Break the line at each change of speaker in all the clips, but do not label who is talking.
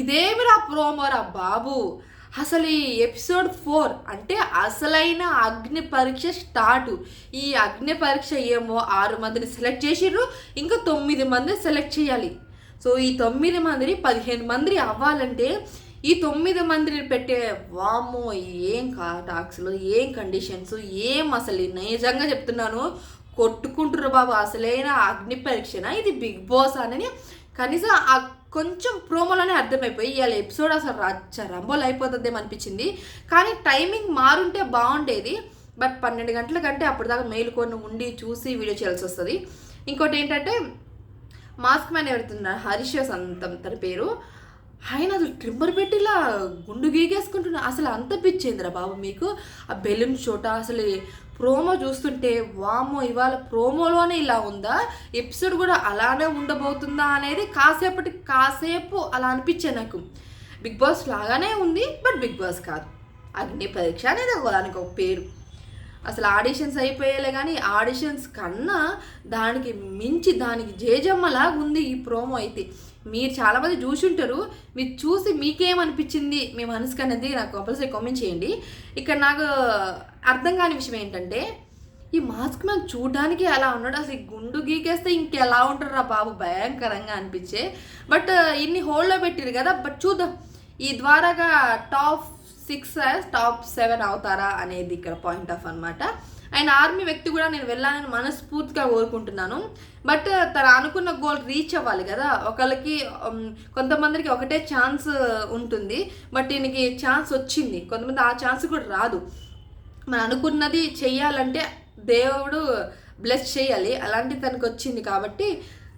ఇదేమిరా ప్రోమోరా బాబు? అసలు ఈ episode four అంటే అసలైన అగ్ని పరీక్ష స్టార్ట్. ఈ అగ్ని పరీక్ష ఏమో ఆరు మందిని సెలెక్ట్ చేసిర్రు ఇంకా తొమ్మిది మందిని సెలెక్ట్ చేయాలి. సో ఈ తొమ్మిది మందిని పదిహేను మంది అవ్వాలంటే ఈ తొమ్మిది మందిని పెట్టే వామో ఏం టాక్స్లు ఏం కండిషన్స్ ఏం అసలు నిజంగా చెప్తున్నాను? కొట్టుకుంటున్నారు బాబు అసలైన అగ్ని పరీక్షన? ఇది బిగ్ బాస్ అని కనీసం ఆ కొంచెం ప్రోమోలోనే అర్థమైపోయి ఇవాళ ఎపిసోడ్ అసలు రచ్చ రంబోలు అయిపోతుందేమో అనిపించింది. కానీ టైమింగ్ మారుంటే బాగుండేది. బట్ పన్నెండు గంటల కంటే అప్పటిదాకా మేలుకొని ఉండి చూసి వీడియో చేయాల్సి వస్తుంది. ఇంకోటి ఏంటంటే మాస్క్ మ్యాన్ ఎవరుతున్నారు హరీష్ సంతం తన పేరు. ఆయన అసలు ట్రిమ్మర్ పెట్టి ఇలా గుండు గీగేసుకుంటున్నా. అసలు అంత పిచ్చేందిరా బాబు మీకు? ఆ బెలూన్ చోట అసలు ప్రోమో చూస్తుంటే వామో ఇవాళ ప్రోమోలోనే ఇలా ఉందా? ఎపిసోడ్ కూడా అలానే ఉండబోతుందా అనేది కాసేపటి కాసేపు అలా అనిపించే నాకు. బిగ్ బాస్ లాగానే ఉంది బట్ బిగ్ బాస్ కాదు. అగ్ని పరీక్ష అనేది ఒక దానికి ఒక పేరు. అసలు ఆడిషన్స్ అయిపోయేలే కానీ ఆడిషన్స్ కన్నా దానికి మించి దానికి జేజమ్మలాగా ఉంది ఈ ప్రోమో అయితే. మీరు చాలామంది చూసి ఉంటారు మీరు చూసి మీకేమనిపించింది? మీ మనసుకు అనేది నాకు కంపల్సరీ కామెంట్ చేయండి. ఇక్కడ నాకు అర్థం కాని విషయం ఏంటంటే ఈ మాస్క్ మ్యాన్ చూడడానికి అలా ఉన్నాడు. అసలు ఈ గుండు గీకేస్తే ఇంకెలా ఉంటారా బాబు? భయంకరంగా అనిపించే. బట్ ఇన్ని హోల్డ్లో పెట్టిరు కదా. బట్ చూద్దాం. ఈ ద్వారాగా టాప్ సిక్స్ టాప్ సెవెన్ అవుతారా అనేది ఇక్కడ పాయింట్ ఆఫ్ అనమాట ఆయన ఆర్మీ వ్యక్తి కూడా నేను వెళ్ళాలని మనస్ఫూర్తిగా కోరుకుంటున్నాను. బట్ తను అనుకున్న గోల్ రీచ్ అవ్వాలి కదా. ఒకళ్ళకి కొంతమందికి ఒకటే ఛాన్స్ ఉంటుంది. బట్ ఈయనకి ఛాన్స్ వచ్చింది. కొంతమంది ఆ ఛాన్స్ కూడా రాదు. మనం అనుకున్నది చెయ్యాలంటే దేవుడు బ్లెస్ చేయాలి. అలాంటి తనకు వచ్చింది కాబట్టి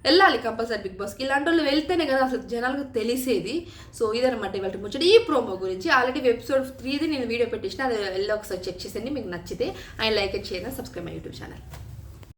వెళ్ళాలి కంపల్సరీ బిగ్ బాస్కి. ఇలాంటి వాళ్ళు వెళ్తేనే కదా అసలు జనాలకు తెలిసేది. సో ఇదనమాట ఇవాళ ముచ్చట. ఈ ప్రోమో గురించి ఆల్రెడీ ఎపిసోడ్ త్రీది నేను వీడియో పెట్టేసిన అది వెళ్ళి ఒకసారి చెక్ చేసేయండి మీకు నచ్చితే. ఆయన లైక్ చేయండి సబ్స్క్రైబ్ మై యూట్యూబ్ ఛానల్.